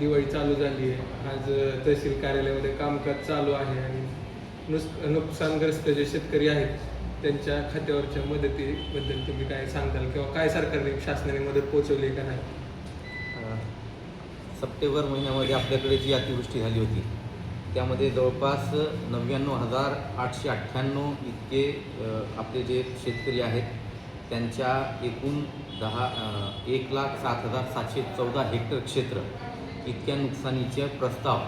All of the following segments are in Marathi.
दिवाळी चालू झाली आहे. आज तहसील कार्यालयामध्ये कामकाज चालू आहे आणि नुस नुकसानग्रस्त जे शेतकरी आहेत त्यांच्या खात्यावरच्या मदतीबद्दल तुम्ही काय सांगाल किंवा काय सरकारने शासनाने मदत पोहोचवली का नाही? सप्टेंबर महिन्यामध्ये आपल्याकडे जी अतिवृष्टी झाली होती त्यामध्ये जवळपास नव्याण्णव हजार आठशे अठ्ठ्याण्णव इतके आपले जे शेतकरी आहेत त्यांच्या एकूण दहा एक लाख सात हजार सातशे चौदा हेक्टर क्षेत्र इतक्या नुकसानीचे प्रस्ताव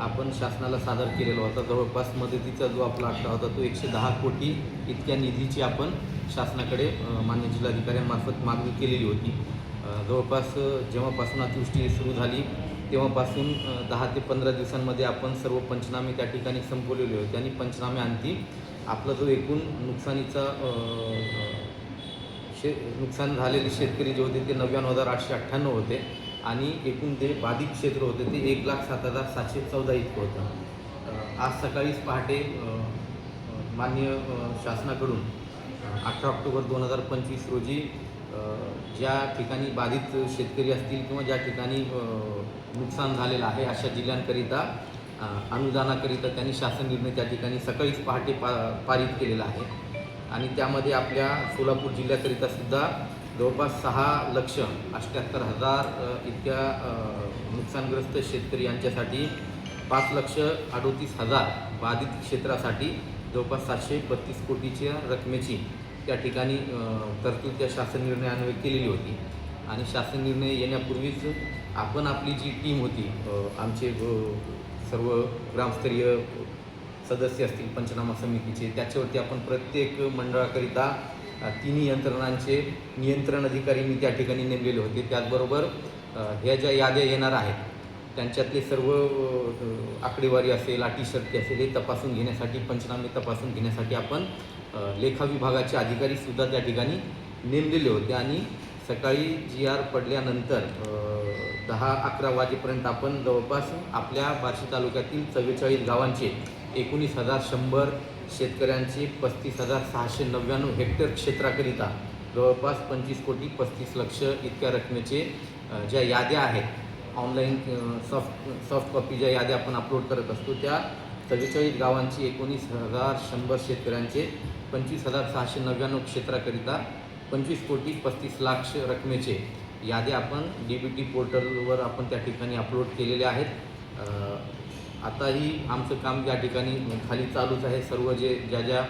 आपण शासनाला सादर केलेला होता. जवळपास मदतीचा जो आपला आकडा होता तो एकशे दहा कोटी इतक्या निधीची आपण शासनाकडे मान्य जिल्हाधिकाऱ्यांमार्फत मागणी केलेली होती. जवळपास जेव्हापासून अतिवृष्टी सुरू झाली तेव्हापासून दहा ते पंधरा दिवसांमध्ये आपण सर्व पंचनामे त्या ठिकाणी संपवलेले होते आणि पंचनामे अंती आपला जो एकूण नुकसानीचा शे नुकसान झालेले शेतकरी जे होते ते नव्याण्णव हजार आठशे अठ्ठ्याण्णव होते. आणि एकूण जे बाधित क्षेत्र होते ते एक लाख सात हजार सातशे चौदा इतकं होतं. आज सकाळीच पहाटे माननीय शासनाकडून अठरा ऑक्टोबर दोन हजार पंचवीस रोजी ज्या ठिकाणी बाधित शेतकरी असतील किंवा ज्या ठिकाणी नुकसान झालेलं आहे अशा जिल्ह्यांकरिता अनुदानाकरिता त्यांनी शासन निर्णय त्या ठिकाणी सकाळीच पहाटे पा पारित केलेला आहे. आणि त्यामध्ये आपल्या सोलापूर जिल्ह्याकरिता सुद्धा जवळपास सहा लक्ष अठ्ठ्याहत्तर हजार इतक्या नुकसानग्रस्त शेतकरी यांच्यासाठी पाच लक्ष अडोतीस हजार बाधित क्षेत्रासाठी जवळपास सातशे बत्तीस कोटीच्या रकमेची त्या ठिकाणी तरतूद त्या शासन निर्णयान्वये केलेली होती. आणि शासन निर्णय येण्यापूर्वीच आपण आपली जी टीम होती आमचे सर्व ग्रामस्तरीय सदस्य असतील पंचनामा समितीचे त्याच्यावरती आपण प्रत्येक मंडळाकरिता तिन्ही यंत्रणांचे नियंत्रण अधिकारी मी त्या ठिकाणी नेमलेले होते. त्याचबरोबर ह्या ज्या याद्या येणार आहेत त्यांच्यातले सर्व आकडेवारी असेल अटी शक्ती असेल हे तपासून घेण्यासाठी पंचनामे तपासून घेण्यासाठी आपण लेखा विभागाचे अधिकारीसुद्धा त्या ठिकाणी नेमलेले होते. आणि सकाळी जी आर पडल्यानंतर दहा अकरा वाजेपर्यंत आपण जवळपास आपल्या बार्शी तालुक्यातील चव्वेचाळीस गावांचे एकोणीस हजार शंभर शेतकऱ्यांचे पस्तीस हजार सहाशे नव्याण्णव हेक्टर क्षेत्राकरिता जवळपास पंचवीस कोटी पस्तीस लक्ष इतक्या रकमेचे ज्या याद्या आहेत ऑनलाईन सॉफ्ट सॉफ्ट कॉपी ज्या याद्या आपण अपलोड करत असतो त्या चव्वेचाळीस गावांची एकोणीस हजार शंभर शेतकऱ्यांचे पंचवीस हजार सहाशे नव्याण्णव क्षेत्राकरिता पंचवीस कोटी पस्तीस लाख रकमेचे याद्या आपण डी बी टी पोर्टलवर आपण त्या ठिकाणी अपलोड केलेल्या आहेत. आताही आमचं काम ज्या ठिकाणी खाली चालूच आहे सर्व जे ज्या ज्या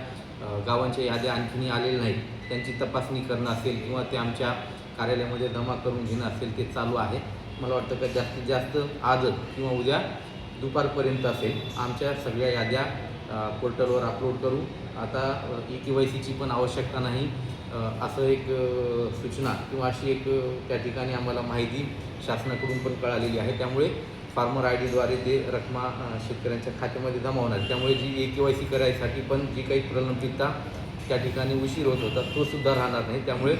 गावांच्या याद्या आणखीनही आलेल्या नाहीत त्यांची तपासणी करणं असेल किंवा ते आमच्या कार्यालयामध्ये जमा करून घेणं असेल ते चालू आहे. मला वाटतं का जास्तीत जास्त आजच किंवा उद्या दुपारपर्यंत असेल. आमच्या सगळ्या याद्या पोर्टलवर अपलोड करू. आता ई के वाय सीची पण आवश्यकता नाही. असं एक सूचना किंवा अशी एक त्या ठिकाणी आम्हाला माहिती शासनाकडून पण कळालेली आहे. त्यामुळे फार्मर आय डीद्वारे ते रकमा शेतकऱ्यांच्या खात्यामध्ये जमा होणार त्यामुळे जी ए के वाय सी करायसाठी पण जी काही प्रलंबितता त्या ठिकाणी उशीर होत होता तो सुद्धा राहणार नाही. त्यामुळे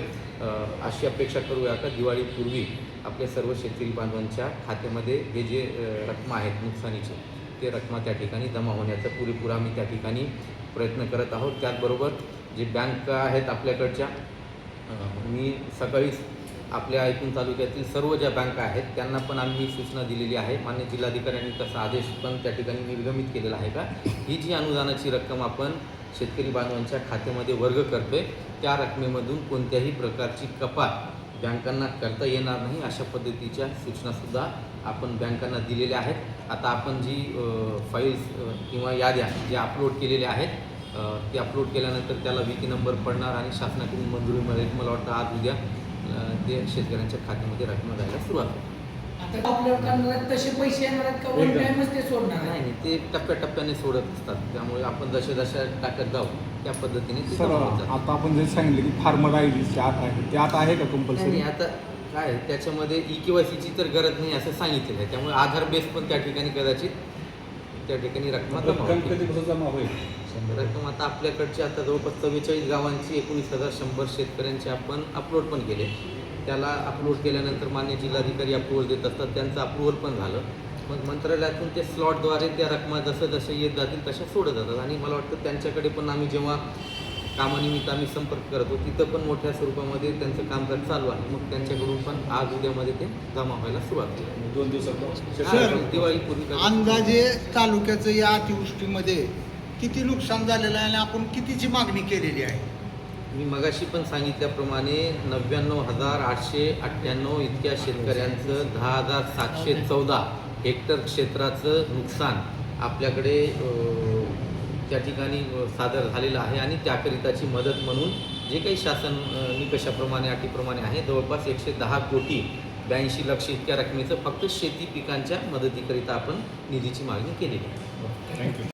अशी अपेक्षा करूया का? दिवाळीपूर्वी आपल्या सर्व शेतकरी बांधवांच्या खात्यामध्ये हे जे रकमा आहेत नुकसानीचे ते रकमा त्या ठिकाणी जमा होण्याचा पुरेपूर आम्ही त्या ठिकाणी प्रयत्न करत आहोत. त्याचबरोबर जे बँका आहेत आपल्याकडच्या मी सकाळीच आपल्या ऐकून तालुक्यातील सर्व ज्या बँका आहेत त्यांना पण आम्ही सूचना दिलेली आहे. मान्य जिल्हाधिकाऱ्यांनी तसा आदेश पण त्या ठिकाणी निर्गमित केलेला आहे का? ही जी अनुदानाची रक्कम आपण शेतकरी बांधवांच्या खात्यामध्ये वर्ग करतोय त्या रकमेमधून कोणत्याही प्रकारची कपात बँकांना करता येणार नाही अशा पद्धतीच्या सूचनासुद्धा आपण बँकांना दिलेल्या आहेत. आता आपण जी फाईल्स किंवा याद्या ज्या अपलोड केलेल्या आहेत ते अपलोड केल्यानंतर त्याला विकी नंबर पडणार आणि शासनाकडून मंजुरी मिळेल. मला वाटतं आज उद्या ते शेतकऱ्यांच्या खात्यामध्ये रक्कम जायला सुरुवात होईल. नाही ते टप्प्याटप्प्याने सोडत असतात. त्यामुळे आपण जशा जशा टाकत जाऊ त्या पद्धतीने ते सर जमा होत जातात. आता आपण जे सांगितलं की फार्मर आय डी आत आहे ते आता आहे का नाही कंपल्सरी नाही, आता काय आहे, त्याच्यामध्ये ई के वाय सीची तर गरज नाही असं सांगितलेलं आहे. त्यामुळे आधार बेस पण त्या ठिकाणी कदाचित त्या ठिकाणी रक्कम रक्कम जमा होईल? रक्कम आता आपल्याकडची आता जवळपास चव्वेचाळीस गावांची एकोणीस हजार शंभर शेतकऱ्यांचे आपण अपलोड पण केले. त्याला अपलोड केल्यानंतर मान्य जिल्हाधिकारी अप्रुव्हल देत असतात त्यांचं अप्रुव्हल पण झालं. मग मंत्रालयातून ते स्लॉटद्वारे त्या रकमा जसं जसं येत जातील तशा सोडत जातात. आणि मला वाटतं त्यांच्याकडे पण आम्ही जेव्हा कामानिमित्त आम्ही संपर्क करतो तिथं पण मोठ्या स्वरूपामध्ये त्यांचं कामकाज चालू आहे. मग त्यांच्याकडून पण आज उद्यामध्ये ते जमा व्हायला सुरुवात केली दोन दिवसात हा, दिवाळीपूर्वी अंदाजे तालुक्याचं या अतिवृष्टीमध्ये किती नुकसान झालेलं आहे आणि आपण कितीची मागणी केलेली आहे? मी मगाशी पण सांगितल्याप्रमाणे नव्याण्णव हजार आठशे अठ्ठ्याण्णव इतक्या शेतकऱ्यांचं दहा हजार सातशे चौदा हेक्टर क्षेत्राचं नुकसान आपल्याकडे त्या ठिकाणी सादर झालेलं आहे आणि त्याकरिताची मदत म्हणून जे काही शासन निकषाप्रमाणे अटीप्रमाणे आहे जवळपास एकशे दहा कोटी ब्याऐंशी लक्ष इतक्या रकमेचं फक्त शेती पिकांच्या मदतीकरिता आपण निधीची मागणी केलेली आहे. थँक्यू